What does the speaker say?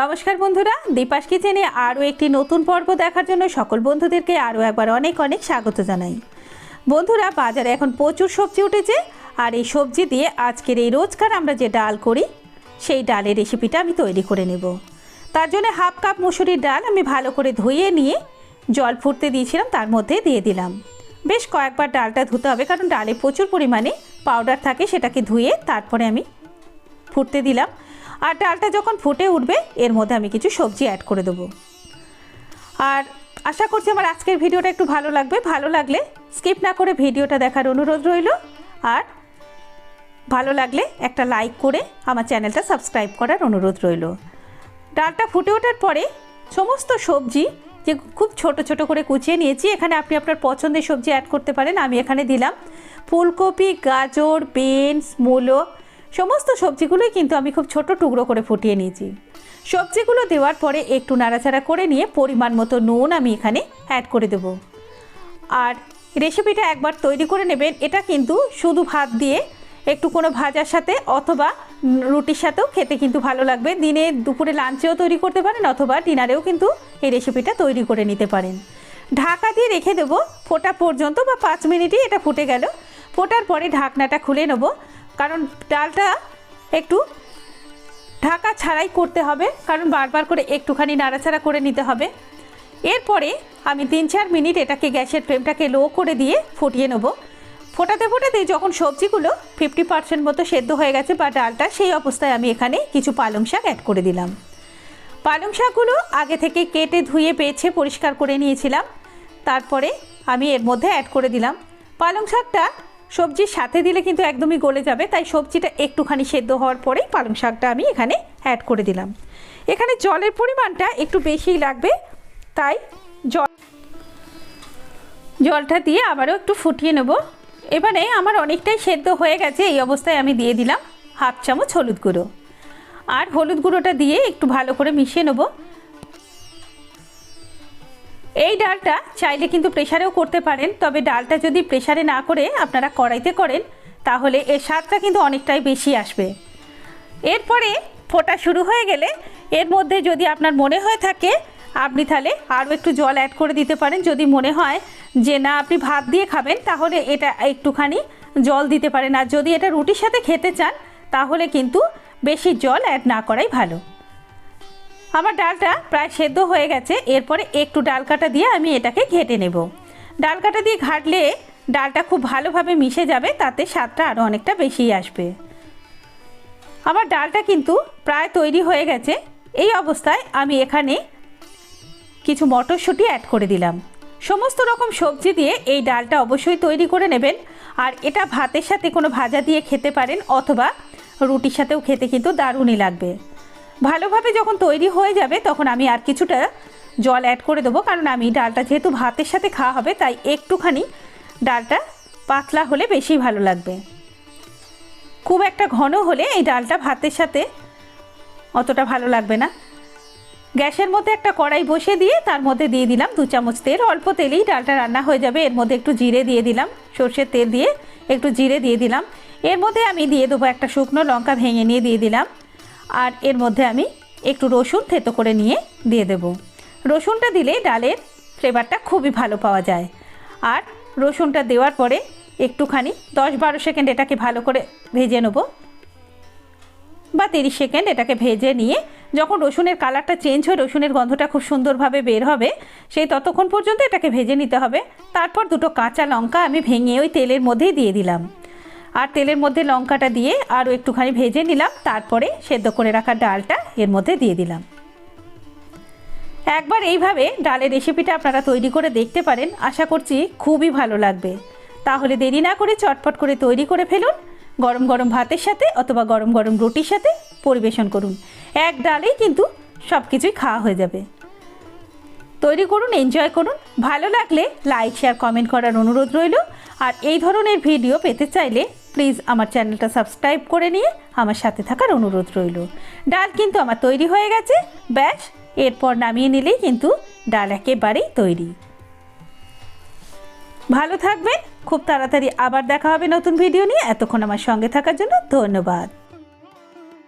নমস্কার বন্ধুরা, দীপাস কিচেনে আরও একটি নতুন পর্ব দেখার জন্য সকল বন্ধুদেরকে আরও একবার অনেক অনেক স্বাগত জানাই। বন্ধুরা, বাজারে এখন প্রচুর সবজি উঠেছে আর এই সবজি দিয়ে আজকের এই রোজকার আমরা যে ডাল করি, সেই ডালের রেসিপিটা আমি তৈরি করে নেব। তার জন্য হাফ কাপ মুসুরির ডাল আমি ভালো করে ধুয়ে নিয়ে জল ফুটতে দিয়েছিলাম, তার মধ্যে দিয়ে দিলাম। বেশ কয়েকবার ডালটা ধুতে হবে, কারণ ডালে প্রচুর পরিমাণে পাউডার থাকে, সেটাকে ধুয়ে তারপরে আমি ফুটতে দিলাম। আর ডালটা যখন ফুটে উঠবে, এর মধ্যে আমি কিছু সবজি অ্যাড করে দেবো। আর আশা করছি আমার আজকের ভিডিওটা একটু ভালো লাগবে। ভালো লাগলে স্কিপ না করে ভিডিওটা দেখার অনুরোধ রইল। আর ভালো লাগলে একটা লাইক করে আমার চ্যানেলটা সাবস্ক্রাইব করার অনুরোধ রইল। ডালটা ফুটে ওঠার পরে সমস্ত সবজি যে খুব ছোট ছোট করে কুচিয়ে নিয়েছি, এখানে আপনি আপনার পছন্দের সবজি অ্যাড করতে পারেন। আমি এখানে দিলাম ফুলকপি, গাজর বিনস মূলো সমস্ত সবজিগুলোই কিন্তু আমি খুব ছোট টুকরো করে ফুটিয়ে নিয়েছি। সবজিগুলো দেওয়ার পরে একটু নাড়াচাড়া করে নিয়ে পরিমাণ মতো নুন আমি এখানে অ্যাড করে দেব। আর রেসিপিটা একবার তৈরি করে নেবেন, এটা কিন্তু শুধু ভাত দিয়ে একটু কোনো ভাজার সাথে অথবা রুটির সাথেও খেতে কিন্তু ভালো লাগবে। দিনে দুপুরে লাঞ্চেও তৈরি করতে পারেন অথবা ডিনারেও কিন্তু এই রেসিপিটা তৈরি করে নিতে পারেন। ঢাকা দিয়ে রেখে দেবো, ফোটা পর্যন্ত বা পাঁচ মিনিটই এটা ফুটে গেল। ফোটার পরে ঢাকনাটা খুলে নেব। কারণ ডালটা একটু ঢাকা ছাড়াই করতে হবে, কারণ বারবার করে একটুখানি নাড়াচাড়া করে নিতে হবে। এরপরে আমি তিন চার মিনিট এটাকে গ্যাসের ফ্লেমটাকে লো করে দিয়ে ফুটিয়ে নেব। ফোটাতে ফোটাতে যখন সবজিগুলো ফিফটি পার্সেন্ট মতো সেদ্ধ হয়ে গেছে বা ডালটা, সেই অবস্থায় আমি এখানে কিছু পালং শাক অ্যাড করে দিলাম। পালং শাকগুলো আগে থেকে কেটে ধুয়ে বেছে পরিষ্কার করে নিয়েছিলাম। তারপরে আমি এর মধ্যে অ্যাড করে দিলাম। পালং শাকটা সবজির সাথে দিলে কিন্তু একদমই গলে যাবে, তাই সবজিটা একটুখানি সেদ্ধ হওয়ার পরেই পালং শাকটা আমি এখানে অ্যাড করে দিলাম। এখানে জলের পরিমাণটা একটু বেশিই লাগবে, তাই জল জলটা দিয়ে আবারও একটু ফুটিয়ে নেব। এবারে আমার অনেকটাই সেদ্ধ হয়ে গেছে, এই অবস্থায় আমি দিয়ে দিলাম হাফ চামচ হলুদ গুঁড়ো। আর হলুদ গুঁড়োটা দিয়ে একটু ভালো করে মিশিয়ে নেব। এই ডালটা চাইলে কিন্তু প্রেশারেও করতে পারেন, তবে ডালটা যদি প্রেশারে না করে আপনারা কড়াইতে করেন, তাহলে এর স্বাদটা কিন্তু অনেকটাই বেশি আসবে। এরপরে ফোটা শুরু হয়ে গেলে এর মধ্যে যদি আপনার মনে হয়ে থাকে, আপনি তাহলে আরও একটু জল অ্যাড করে দিতে পারেন। যদি মনে হয় যে না, আপনি ভাত দিয়ে খাবেন, তাহলে এটা একটুখানি জল দিতে পারেন। আর যদি এটা রুটির সাথে খেতে চান, তাহলে কিন্তু বেশি জল অ্যাড না করাই ভালো। আমার ডালটা প্রায় সেদ্ধ হয়ে গেছে, এরপরে একটু ডাল কাটা দিয়ে আমি এটাকে ঘেটে নেব। ডাল কাটা দিয়ে ঘাটলে ডালটা খুব ভালোভাবে মিশে যাবে, তাতে স্বাদটা আরও অনেকটা বেশি আসবে। আমার ডালটা কিন্তু প্রায় তৈরি হয়ে গেছে, এই অবস্থায় আমি এখানে কিছু মটরশুঁটি অ্যাড করে দিলাম। সমস্ত রকম সবজি দিয়ে এই ডালটা অবশ্যই তৈরি করে নেবেন, আর এটা ভাতের সাথে কোনো ভাজা দিয়ে খেতে পারেন, অথবা রুটির সাথেও খেতে কিন্তু দারুণই লাগবে। ভালোভাবে যখন তৈরি হয়ে যাবে, তখন আমি আর কিছুটা জল অ্যাড করে দেবো। কারণ আমি ডালটা যেহেতু ভাতের সাথে খাওয়া হবে, তাই একটুখানি ডালটা পাতলা হলে বেশি ভালো লাগবে। খুব একটা ঘন হলে এই ডালটা ভাতের সাথে অতটা ভালো লাগবে না। গ্যাসের মধ্যে একটা কড়াই বসিয়ে দিয়ে তার মধ্যে দিয়ে দিলাম দু চামচ তেল। অল্প তেলেই ডালটা রান্না হয়ে যাবে। এর মধ্যে একটু জিরে দিয়ে দিলাম, সর্ষের তেল দিয়ে একটু জিরে দিয়ে দিলাম। এর মধ্যে আমি দিয়ে দেবো একটা শুকনো লঙ্কা ভেঙে নিয়ে দিয়ে দিলাম। আর এর মধ্যে আমি একটু রসুন থেতো করে নিয়ে দিয়ে দেব। রসুনটা দিলে ডালের ফ্লেভারটা খুবই ভালো পাওয়া যায়। আর রসুনটা দেওয়ার পরে একটুখানি দশ বারো সেকেন্ড এটাকে ভালো করে ভেজে নেব। বা তিরিশ সেকেন্ড এটাকে ভেজে নিয়ে যখন রসুনের কালারটা চেঞ্জ হয়ে রসুনের গন্ধটা খুব সুন্দরভাবে বের হবে, সেই ততক্ষণ পর্যন্ত এটাকে ভেজে নিতে হবে। তারপর দুটো কাঁচা লঙ্কা আমি ভেঙে ওই তেলের মধ্যেই দিয়ে দিলাম। আর তেলের মধ্যে লঙ্কাটা দিয়ে আরও একটুখানি ভেজে নিলাম। তারপরে সেদ্ধ করে রাখা ডালটা এর মধ্যে দিয়ে দিলাম। একবার এইভাবে ডালের রেসিপিটা আপনারা তৈরি করে দেখতে পারেন। আশা করছি খুবই ভালো লাগবে। তাহলে দেরি না করে চটপট করে তৈরি করে ফেলুন। গরম গরম ভাতের সাথে অথবা গরম গরম রুটির সাথে পরিবেশন করুন। এক ডালেই কিন্তু সব কিছুই খাওয়া হয়ে যাবে। তৈরি করুন, এনজয় করুন। ভালো লাগলে লাইক, শেয়ার, কমেন্ট করার অনুরোধ রইল। আর এই ধরনের ভিডিও পেতে চাইলে প্লিজ আমার চ্যানেলটা সাবস্ক্রাইব করে নিয়ে আমার সাথে থাকার অনুরোধ রইল। ডাল কিন্তু আমার তৈরি হয়ে গেছে। ব্যাস, এরপর নামিয়ে নিলেই কিন্তু ডাল একেবারেই তৈরি। ভালো থাকবেন, খুব তাড়াতাড়ি আবার দেখা হবে নতুন ভিডিও নিয়ে। এতক্ষণ আমার সঙ্গে থাকার জন্য ধন্যবাদ।